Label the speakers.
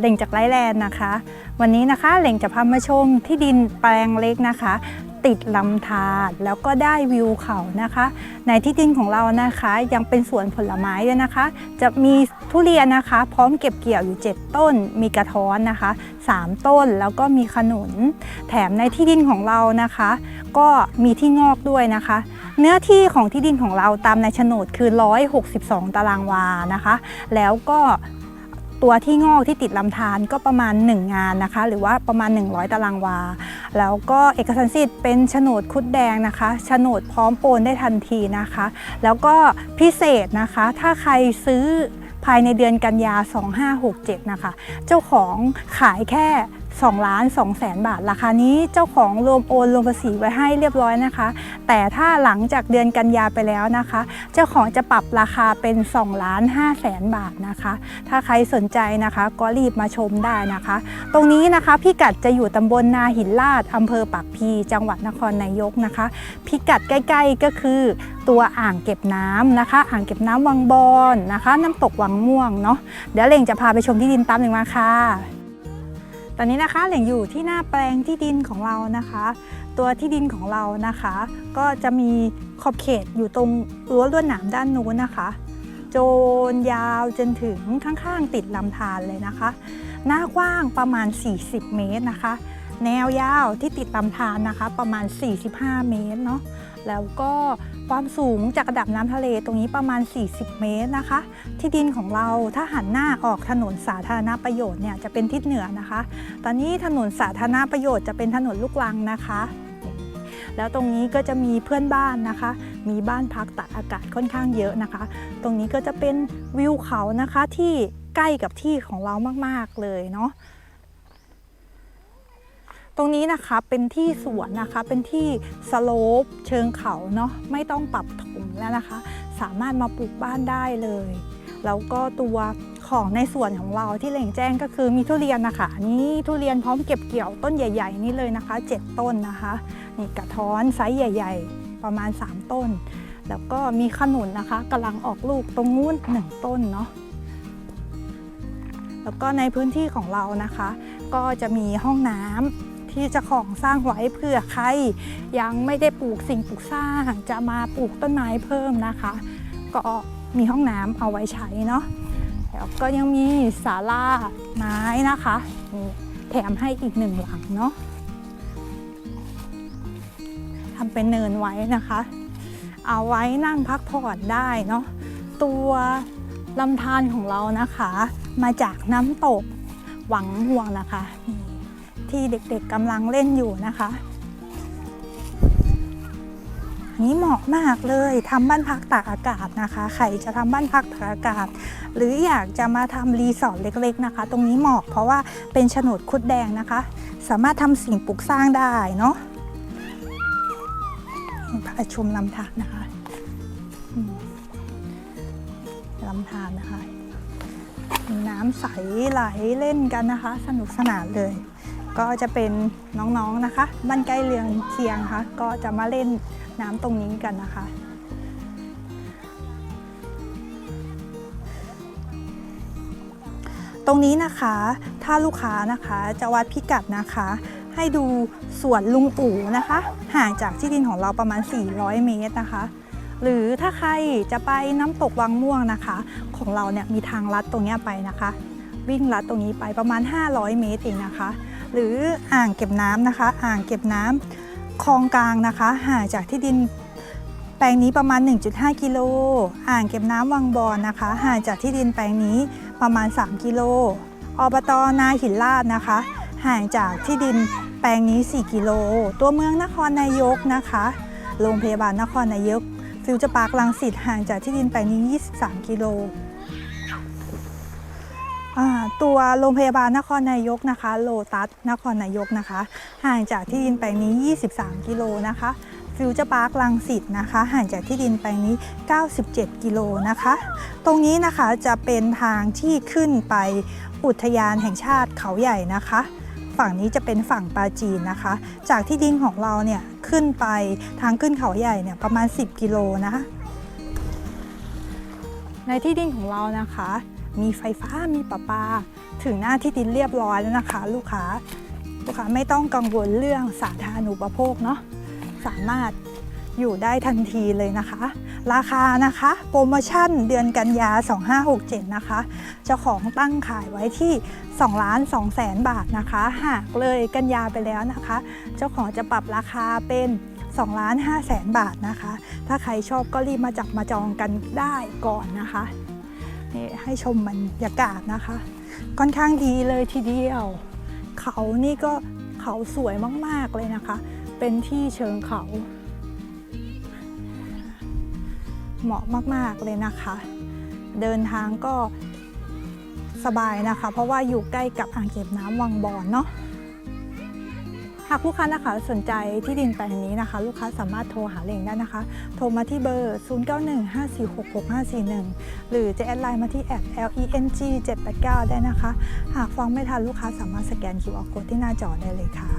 Speaker 1: เหล่งจากไลแลนด์นะคะ วันนี้นะคะเหล่งจะพามาชมที่ดินแปลงเล็กนะคะ ติดลำธารแล้วก็ได้วิวเขานะคะ ในที่ดินของเรานะคะ ยังเป็นสวนผลไม้ด้วยนะคะ จะมีทุเรียนนะคะ พร้อมเก็บเกี่ยวอยู่ 7 ต้น มีกระท้อนนะคะ 3 ต้นแล้วก็มีขนุน แถมในที่ดินของเรานะคะ ก็มีที่งอกด้วยนะคะเนื้อที่ของที่ดินของเราตามในโฉนดคือ 162 ตารางวานะคะ แล้วก็ ตัวที่งอกที่ติดลำธารก็ประมาณ 1 งานนะคะ หรือว่าประมาณ 100 ตารางวา แล้วก็เอกสารสิทธิ์เป็นโฉนดคุดแดงนะคะโฉนดพร้อมโอนได้ทันทีนะคะ แล้วก็พิเศษนะคะ ถ้าใครซื้อภายในเดือนกันยา 2567 นะคะ เจ้าของขายแค่ 2ล้าน2แสนบาท ราคานี้เจ้าของรวมโอนรวมภาษีไว้ให้เรียบร้อยนะคะ แต่ถ้าหลังจากเดือนกันยาไปแล้วนะคะ เจ้าของจะปรับราคาเป็น2ล้าน5แสนบาทนะคะ ถ้าใครสนใจนะคะก็รีบมาชมได้นะคะ ตรงนี้นะคะพิกัดจะอยู่ตำบลนาหินลาดอำเภอปากพีจังหวัดนครนายกนะคะ พิกัดใกล้ๆก็คือตัวอ่างเก็บน้ำนะคะ อ่างเก็บน้ำวังบอนนะคะ น้ำตกวังม่วงเนาะเดี๋ยวเล่งจะพาไปชมที่ดินตามหนึ่งมาค่ะ ตอนนี้นะคะเหล่งอยู่ที่หน้าแปลงที่ดินของเรานะคะ ตัวที่ดินของเรานะคะ ก็จะมีขอบเขตอยู่ตรงรั้วลวดหนามด้านนู้นนะคะ โจนยาวจนถึงข้างๆติดลำธารเลยนะคะ หน้ากว้างประมาณ 40 เมตรนะคะ แนวยาวที่ติดลำธารนะคะ ประมาณ 45 เมตรเนาะ แล้วก็ความสูงจากระดับน้ำทะเลตรงนี้ประมาณ 40 เมตรนะคะ ที่ดินของเราถ้าหันหน้าออกถนนสาธารณประโยชน์เนี่ยจะเป็นทิศเหนือนะคะ ตอนนี้ถนนสาธารณประโยชน์จะเป็นถนนลูกรังนะคะ แล้วตรงนี้ก็จะมีเพื่อนบ้านนะคะ มีบ้านพักตากอากาศค่อนข้างเยอะนะคะ ตรงนี้ก็จะเป็นวิวเขานะคะที่ใกล้กับที่ของเรามากๆเลยเนาะ ตรงนี้นะคะเป็นที่สวนนะคะเป็นที่สโลปเชิงเขาเนาะไม่ต้องปรับถมแล้วนะคะ สามารถมาปลูกบ้านได้เลยแล้วก็ตัวของในส่วนของเราที่เหล่งแจ้งก็คือมีทุเรียนนะคะอันนี้ทุเรียนพร้อมเก็บเกี่ยวต้นใหญ่ ๆ นี่เลยนะคะ 7 ต้นนะคะนี่กระท้อนไซส์ใหญ่ ๆ ประมาณ 3 ต้น แล้วก็มีขนุนนะคะกำลังออกลูกตรงนู้น1ต้นเนาะแล้วก็ในพื้นที่ของเรานะคะ ก็จะมีห้องน้ำ ที่เจะของสร้างไว้เผื่อใคร ยังไม่ได้ปลูกสิ่งปลูกสร้าง จะมาปลูกต้นไม้เพิ่มนะคะ ก็มีห้องน้ำเอาไว้ใช้เนาะแล้วก็ยังมีศาลาไม้นะคะแถมให้อีกหนึ่งหลังเนาะทำเป็นเนินไว้นะคะ เอาไว้นั่งพักผ่อนได้เนาะตัวลำธารของเรานะคะ มาจากน้ำตกหวังห่วงนะคะนี ที่เด็กๆกำลังเล่นอยู่นะคะนี้เหมาะมากเลยทำบ้านพักตากอากาศนะคะใครจะทำบ้านพักตากอากาศ หรืออยากจะมาทำรีสอร์ทเล็กๆนะคะ ตรงนี้เหมาะเพราะว่าเป็นโฉนดคุดแดงนะคะ สามารถทำสิ่งปลูกสร้างได้เนาะพาชมลำธารนะคะลำธารนะคะ มีน้ำใสไหลเล่นกันนะคะ สนุกสนานเลย ก็จะเป็นน้องๆนะคะบ้านใกล้เรือนเคียงค่ะก็จะมาเล่นน้ำตรงนี้กันนะคะ ตรงนี้นะคะถ้าลูกค้านะคะจะวัดพิกัดนะคะ ให้ดูสวนลุงอู่นะคะ ห่างจากที่ดินของเราประมาณ 400 เมตรนะคะ หรือถ้าใครจะไปน้ำตกวังม่วงนะคะ ของเราเนี่ยมีทางลัดตรงนี้ไปนะคะ วิ่งลัดตรงนี้ไปประมาณ 500 เมตรเองนะคะ หรืออ่างเก็บน้ำนะคะ อ่างเก็บน้ำคลองกลางนะคะ ห่างจากที่ดินแปลงนี้ประมาณ 1.5 กิโล อ่างเก็บน้ำวังบอนนะคะ ห่างจากที่ดินแปลงนี้ประมาณ 3 กิโล อบตนาหินลาดนะคะ ห่างจากที่ดินแปลงนี้ 4 กิโล ตัวเมืองนครนายกนะคะ โรงพยาบาลนครนายก ฟิวเจอร์พาร์คลังสิตห่างจากที่ดินแปลงนี้ 23 กิโล ตัวโรงพยาบาลนครนายกนะคะ โลตัสนครนายกนะคะ ห่างจากที่ดินแปลงนี้ 23 กิโลนะคะฟิวเจอร์พาร์คลังสิตนะคะ ห่างจากที่ดินแปลงนี้ 97 กิโลนะคะ ตรงนี้นะคะจะเป็นทางที่ขึ้นไปอุทยานแห่งชาติเขาใหญ่นะคะ ฝั่งนี้จะเป็นฝั่งปาจีนนะคะ จากที่ดินของเราเนี่ยขึ้นไปทางขึ้นเขาใหญ่เนี่ยประมาณ 10 กิโลนะคะในที่ดินของเรานะคะ มีไฟฟ้ามีประปา ถึงหน้าที่ดินเรียบร้อยแล้วนะคะ ลูกค้าลูกค้าไม่ต้องกังวลเรื่องสาธารณูปโภคเนาะสามารถอยู่ได้ทันทีเลยนะคะ ราคานะคะ โปรโมชั่นเดือนกันยา 2567 นะคะ เจ้าของตั้งขายไว้ที่2ล้าน2แสนบาทนะคะ หากเลยกันยาไปแล้วนะคะ เจ้าของจะปรับราคาเป็น2ล้าน5แสนบาทนะคะ ถ้าใครชอบก็รีบมาจับมาจองกันได้ก่อนนะคะ นี่ให้ชมบรรยากาศนะคะ ค่อนข้างดีเลยทีเดียว เขานี่ก็เขาสวยมากๆเลยนะคะ เป็นที่เชิงเขา เหมาะมากๆเลยนะคะ เดินทางก็สบายนะคะ เพราะว่าอยู่ใกล้กับอ่างเก็บน้ำวังบอนเนาะ หากลูกค้านะคะสนใจที่ดินแปลงนี้นะคะ ลูกค้าสามารถโทรหาเองได้นะคะ โทรมาที่เบอร์ 0915466541 หรือจะแอดไลน์มาที่แอด leng 789ได้นะคะ หากฟังไม่ทันลูกค้าสามารถสแกน QR code ที่หน้าจอได้เลยค่ะ